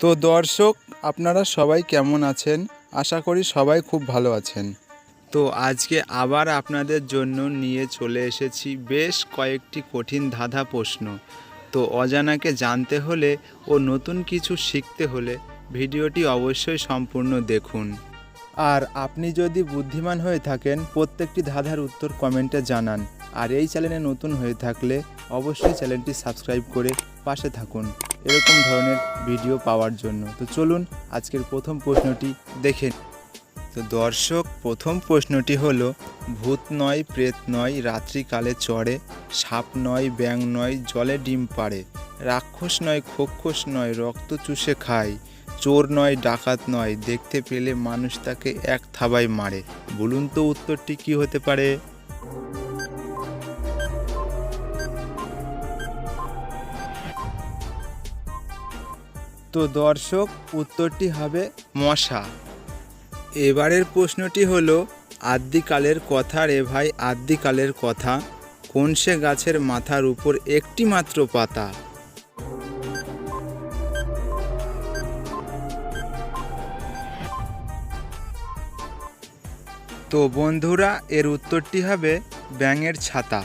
তো দর্শক, আপনারা সবাই কেমন আছেন? আশা করি সবাই খুব ভালো আছেন। তো আজকে আবার আপনাদের জন্য নিয়ে চলে এসেছি বেশ কয়েকটি কঠিন ধাঁধা প্রশ্ন। তো অজানাকে জানতে হলে ও নতুন কিছু শিখতে হলে ভিডিওটি অবশ্যই সম্পূর্ণ দেখুন। আর আপনি যদি বুদ্ধিমান হয়ে থাকেন, প্রত্যেকটি ধাঁধার উত্তর কমেন্টে জানান। আর এই চ্যানেলে নতুন হয়ে থাকলে অবশ্যই চ্যানেলটি সাবস্ক্রাইব করে পাশে থাকুন। এরকম ধরনের ভিডিও পাওয়ার জন্য। তো চলুন আজকের প্রথম প্রশ্নটি দেখে নিই। তো দর্শক, প্রথম প্রশ্নটি হলো, ভূত নয়, প্রেত নয় রাত্রিকালে চড়ে, সাপ নয় ব্যাং নয়, জলে ডিম পাড়ে, রাক্ষস নয়, খোক্ষস নয়, রক্ত চুষে খায়, চোর নয়, ডাকাত নয়, দেখতে পেলে মানুষ তাকে এক থাবায় মারে। বলুন তো উত্তরটি কি হতে পারে? তো দর্শক উত্তরটি হবে মশা। এবারের প্রশ্নটি হলো, আদ্যিকালের কথা রে ভাই, আদ্যিকালের কথা। কোন সে গাছের মাথার উপর একটি মাত্র পাতা? তো বন্ধুরা, এর উত্তরটি হবে ব্যাঙের ছাতা।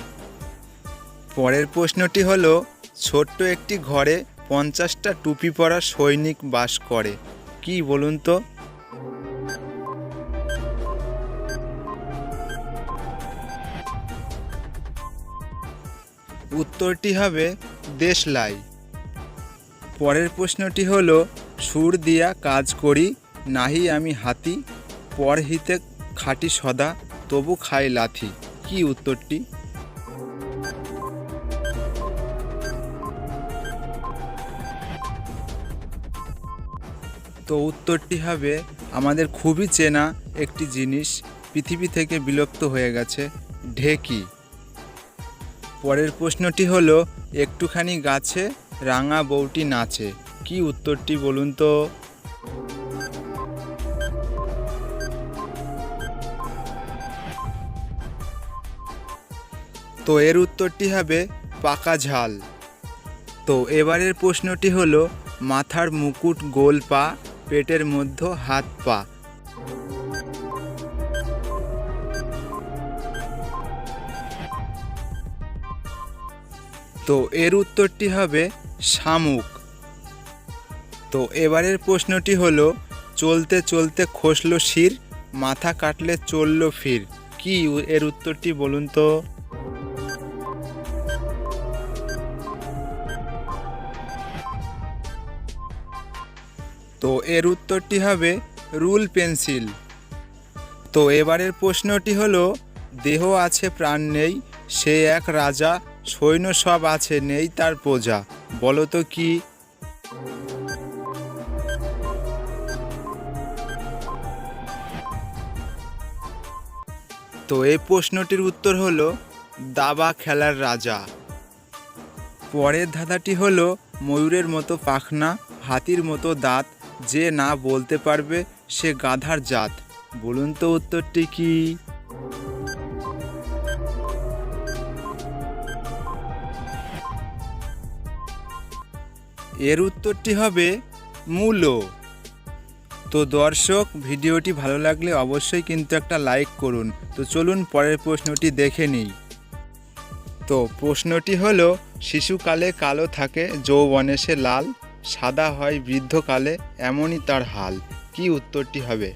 পরের প্রশ্নটি হলো, ছোট্ট একটি ঘরে পঞ্চাশটা টুপি পরা সৈনিক বাস করে। কি বলুন তো? উত্তরটি হবে দেশলাই। পরের প্রশ্নটি হলো, সুর দিয়া কাজ করি, নাহি আমি হাতি, পর হিতে খাটি সদা, তবু খাই লাথি। কি উত্তরটি? তো উত্তরটি হবে, আমাদের খুবই চেনা একটি জিনিস পৃথিবী থেকে বিলুপ্ত হয়ে গেছে, ঢেকি। পরের প্রশ্নটি হলো, একটুখানি গাছে রাঙা বউটি নাচে, কি উত্তরটি বলুন তো? তো এর উত্তরটি হবে, পাকা ঝাল। তো এবারের প্রশ্নটি হলো, মাথার মুকুট গোল পা পেটের মধ্যে হাত পা। তো এর উত্তরটি হবে শামুক। তো এবারের প্রশ্নটি হলো, চলতে চলতে খসলো শির, মাথা কাটলে চলল ফির। কি এর উত্তরটি বলুন তো? তো এর উত্তরটি হবে রুল পেন্সিল। তো এবারের প্রশ্নটি হলো, দেহ আছে, প্রাণ নেই, সে এক রাজা, সৈন্য সব আছে, নেই তার প্রজা, বলো তো কি? তো এই প্রশ্নটির উত্তর হলো, দাবা খেলার রাজা। পরের ধাঁধাটি হলো, ময়ূরের মতো পাখনা, হাতির মতো দাঁত যে না বলতে পারবে সে গাধার জাত। বলুন তো উত্তরটি কি? এর উত্তরটি হবে মূলো। তো দর্শক, ভিডিওটি ভালো লাগলে অবশ্যই কিন্তু একটা লাইক করুন। তো চলুন পরের প্রশ্নটি দেখে নিই। তো প্রশ্নটি হলো, শিশুকালে কালো থাকে, যৌবনে সে লাল। সাদা হয় বৃদ্ধকালে, এমনই তার হাল। কি উত্তরটি হবে?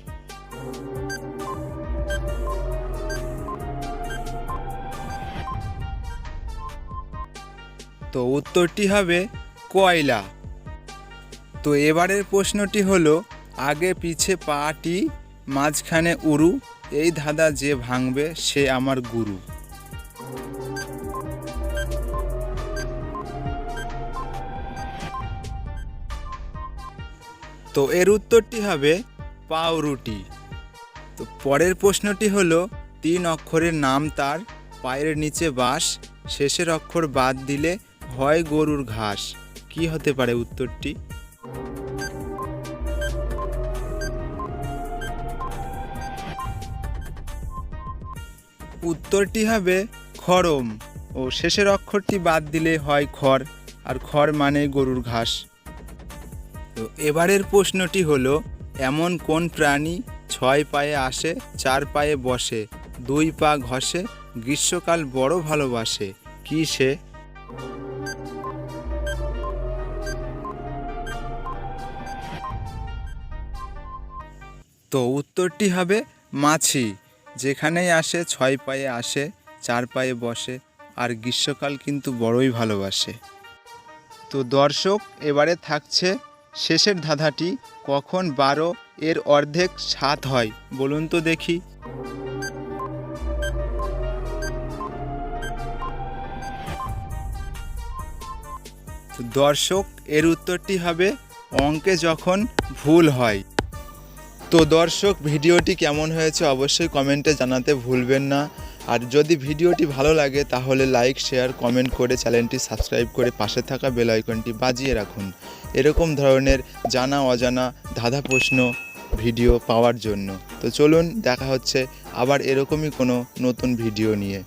তো উত্তরটি হবে কয়লা তো এবারের প্রশ্নটি হলো, আগে পিছে পাটি, মাঝখানে উরু, এই ধাঁধা যে ভাঙবে সে আমার গুরু। তো এর উত্তরটি হবে পাউরুটি। তো পরের প্রশ্নটি হলো, তিন অক্ষরের নাম তার, পায়ের নিচে বাস শেষের অক্ষর বাদ দিলে হয় গরুর ঘাস। কি হতে পারে উত্তরটি? উত্তরটি হবে খড়ম। ও শেষের অক্ষরটি বাদ দিলে হয় খড়, আর খড় মানে গরুর ঘাস। তো এবারের প্রশ্নটি হলো, এমন কোন প্রাণী ছয় পায়ে আসে, চার পায়ে বসে, দুই পা ঘষে, গ্রীষ্মকাল বড় ভালোবাসে, কি সে? তো উত্তরটি হবে মাছি, যেখানেই আসে, ছয় পায়ে আসে, চার পায়ে বসে, আর গ্রীষ্মকাল কিন্তু বড়ই ভালোবাসে। তো দর্শক, এবারে থাকছে শেষের ধাঁধাটি কখন বারো, এর অর্ধেক সাত হয়, বলুন তো দেখি। দর্শক, এর উত্তরটি হবে, অঙ্কে যখন ভুল হয়। তো দর্শক, ভিডিওটি কেমন হয়েছে অবশ্যই কমেন্টে জানাতে ভুলবেন না। আর যদি ভিডিওটি ভালো লাগে, তাহলে লাইক শেয়ার কমেন্ট করে চ্যানেলটি সাবস্ক্রাইব করে পাশে থাকা বেল আইকনটি বাজিয়ে রাখুন। এরকম ধরনের জানা অজানা ধাঁধা প্রশ্ন ভিডিও পাওয়ার জন্য। তো চলুন, দেখা হচ্ছে আবার এরকমই কোনো নতুন ভিডিও নিয়ে।